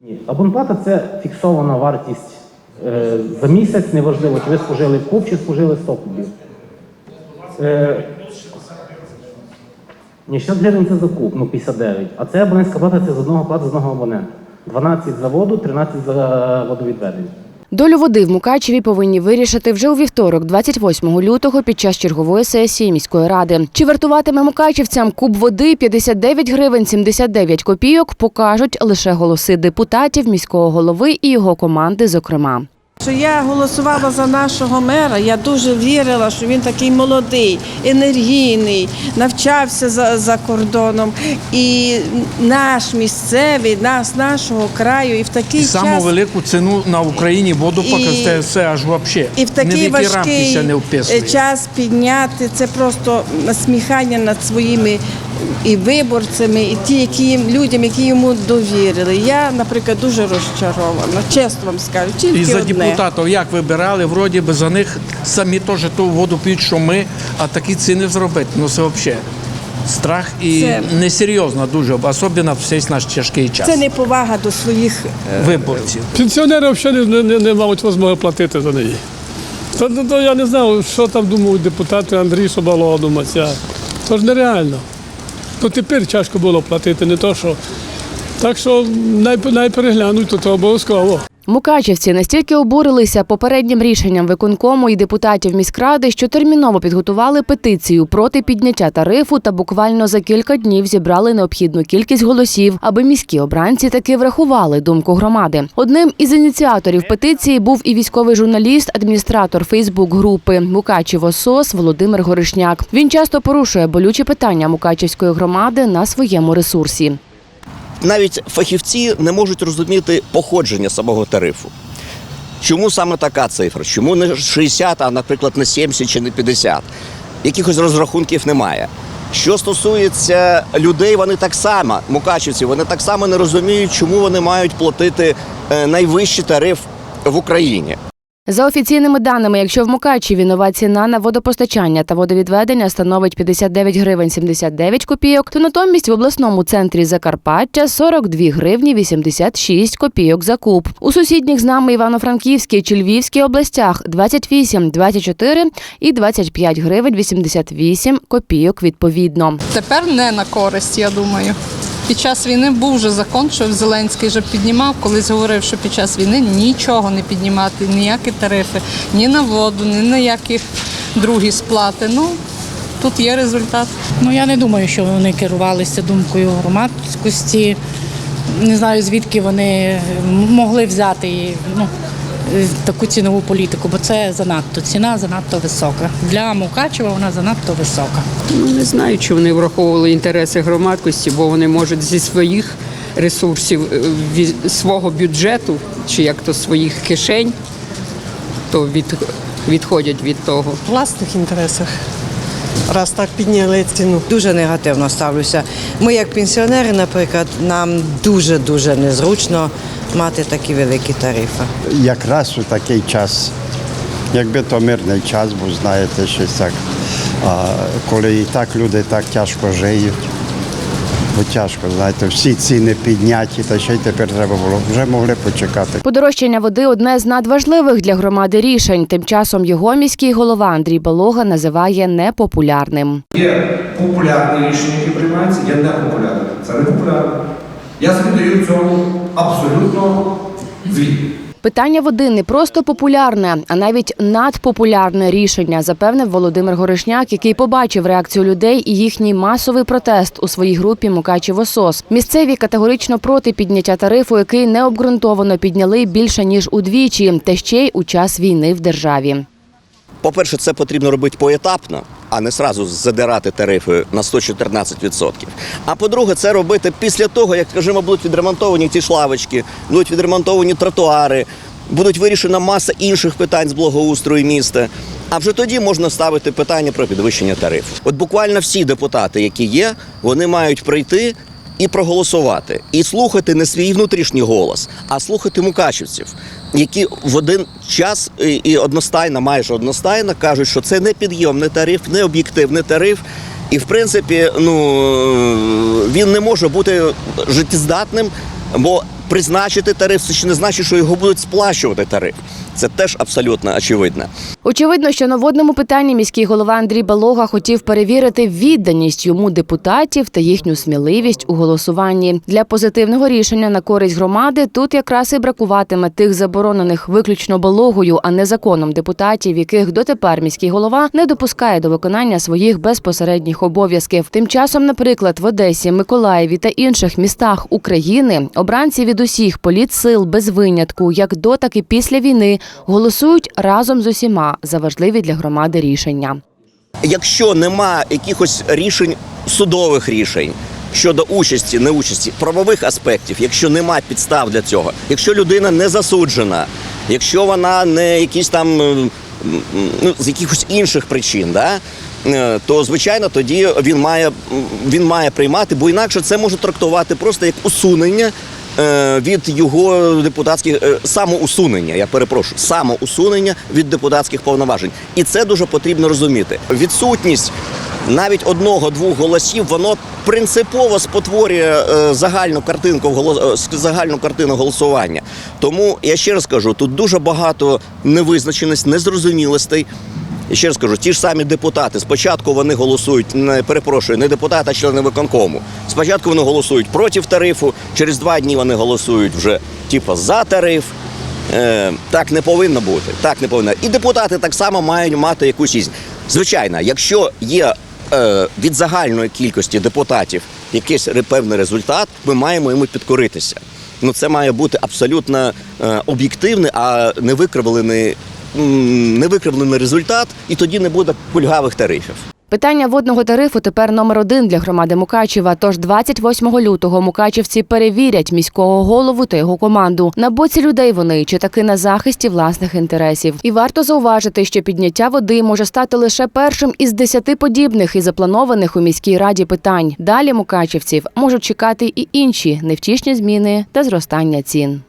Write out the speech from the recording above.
Ні, абонплата це фіксована вартість е, за місяць, неважливо, чи ви спожили куб, чи спожили 100 кубів. Е, ні, 60 гривень це за куб, ну 59. А це абонентська плата це з одного плата з одного абонента. 12 за воду, 13 за водовідведення. Долю води в Мукачеві повинні вирішити вже у вівторок, 28 лютого, під час чергової сесії міської ради. Чи вартуватиме мукачівцям куб води 59 гривень 79 копійок, покажуть лише голоси депутатів, міського голови і його команди, зокрема. Що я голосувала за нашого мера, я дуже вірила, що він такий молодий, енергійний, навчався за, за кордоном. І наш місцевий, нас, нашого краю, і в такий І час. саму велику ціну на Україні воду показати це аж взагалі. І в такий важкий не час підняти це просто насміхання над своїми і виборцями, і ті, які їм- людям, які йому довірили. Я, наприклад, дуже розчарована. Чесно вам скажу, тільки І за одне. депутатів як вибирали, вроді би за них самі теж ту воду п'ють, що ми, а такі ціни зробити. Ну це взагалі страх і Це- несерйозно дуже, особливо в цей наш тяжкий час. Це неповага до своїх е, Виборців. Пенсіонери взагалі не, не, не мають змоги платити за неї. То, то, то я не знаю, що там думають депутати Андрій Соболова думаться. То ж нереально. То тепер тяжко було платити, не то що. Так що най, най то, то обов'язково. Мукачівці настільки обурилися попереднім рішенням виконкому і депутатів міськради, що терміново підготували петицію проти підняття тарифу та буквально за кілька днів зібрали необхідну кількість голосів, аби міські обранці таки врахували думку громади. Одним із ініціаторів петиції був і військовий журналіст, адміністратор Фейсбук-групи Мукачево СОС Володимир Горишняк. Він часто порушує болючі питання Мукачівської громади на своєму ресурсі. Навіть фахівці не можуть розуміти походження самого тарифу. Чому саме така цифра? Чому не 60, а, наприклад, не 70 чи не 50? Якихось розрахунків немає. Що стосується людей, вони так само, мукачівці, вони так само не розуміють, чому вони мають платити е, найвищий тариф в Україні. За офіційними даними, якщо в Мукачеві нова ціна на водопостачання та водовідведення становить 59 гривень 79 копійок, то натомість в обласному центрі Закарпаття 42 гривні 86 копійок за куб. У сусідніх з нами Івано-Франківській чи Львівській областях 28, 24 і 25 гривень 88 копійок відповідно. Тепер не на користь, я думаю. Під час війни був вже закон, що Зеленський вже піднімав, колись говорив, що під час війни нічого не піднімати, ніякі тарифи, ні на воду, ні на які другі сплати. Ну, тут є результат. Ну я не думаю, що вони керувалися думкою громадськості. Не знаю, звідки вони могли взяти і, ну, таку цінову політику, бо це занадто ціна занадто висока. Для Мукачева вона занадто висока. Ну, не знаю, чи вони враховували інтереси громадськості, бо вони можуть зі своїх ресурсів, е, від свого бюджету, чи як то своїх кишень, то від, відходять від того. В власних інтересах. Раз так підняли ціну. Дуже негативно ставлюся. Ми, як пенсіонери, наприклад, нам дуже дуже незручно мати такі великі тарифи. якраз у такий час, якби то мирний час, бо знаєте, щось так. А коли і так люди так тяжко жиють, бо тяжко, знаєте, всі ціни підняті, та ще й тепер треба було. Вже могли почекати. Подорожчання води одне з надважливих для громади рішень. Тим часом його міський голова Андрій Балога називає непопулярним. Є популярні рішення, які приймаються, є непопулярні. Це не популярне. Я собі цьому абсолютно звіт. Питання води не просто популярне, а навіть надпопулярне рішення, запевнив Володимир Горешняк, який побачив реакцію людей і їхній масовий протест у своїй групі Мукачево СОС. Місцеві категорично проти підняття тарифу, який необґрунтовано підняли більше ніж удвічі, та ще й у час війни в державі. По-перше, це потрібно робити поетапно, а не сразу задирати тарифи на 114%. А по-друге, це робити після того, як, скажімо, будуть відремонтовані ті ж лавочки, будуть відремонтовані тротуари, будуть вирішена маса інших питань з благоустрою міста. А вже тоді можна ставити питання про підвищення тарифів. От буквально всі депутати, які є, вони мають прийти і проголосувати, і слухати не свій внутрішній голос, а слухати мукачівців, які в один час і, одностайно, майже одностайно кажуть, що це не підйомний тариф, не об'єктивний тариф. І в принципі, ну він не може бути життєздатним, бо призначити тариф, це ще не значить, що його будуть сплачувати тариф. Це теж абсолютно очевидно. Очевидно, що на водному питанні міський голова Андрій Балога хотів перевірити відданість йому депутатів та їхню сміливість у голосуванні. Для позитивного рішення на користь громади тут якраз і бракуватиме тих заборонених виключно балогою, а не законом депутатів, яких дотепер міський голова не допускає до виконання своїх безпосередніх обов'язків. Тим часом, наприклад, в Одесі, Миколаєві та інших містах України обранці від усіх політсил без винятку, як до, так і після війни, голосують разом з усіма за важливі для громади рішення. Якщо нема якихось рішень, судових рішень щодо участі, неучасті, правових аспектів, якщо нема підстав для цього, якщо людина не засуджена, якщо вона не якісь там м, ну, з якихось інших причин, да, е, то звичайно тоді він має, він має приймати, бо інакше це може трактувати просто як усунення. Е, Від його депутатських е, самоусунення, я перепрошую, самоусунення від депутатських повноважень, і це дуже потрібно розуміти. Відсутність навіть одного-двох голосів, воно принципово спотворює е, загальну картинку загальну картину голосування. Тому я ще раз кажу, тут дуже багато невизначеностей, незрозумілостей. І ще раз кажу, ті ж самі депутати. Спочатку вони голосують, не перепрошую, не депутати, а члени виконкому. Спочатку вони голосують проти тарифу, через два дні вони голосують вже типу, за тариф. Е, так не повинно бути. Так не повинно. І депутати так само мають мати якусь із. Звичайно, якщо є е, від загальної кількості депутатів якийсь певний результат, ми маємо йому підкоритися. Ну це має бути абсолютно е, об'єктивний, а не викривлений, м, не викривлений результат, і тоді не буде кульгавих тарифів. Питання водного тарифу тепер номер один для громади Мукачева. Тож 28 лютого мукачевці перевірять міського голову та його команду. На боці людей вони чи таки на захисті власних інтересів. І варто зауважити, що підняття води може стати лише першим із десяти подібних і запланованих у міській раді питань. Далі мукачевців можуть чекати і інші невтішні зміни та зростання цін.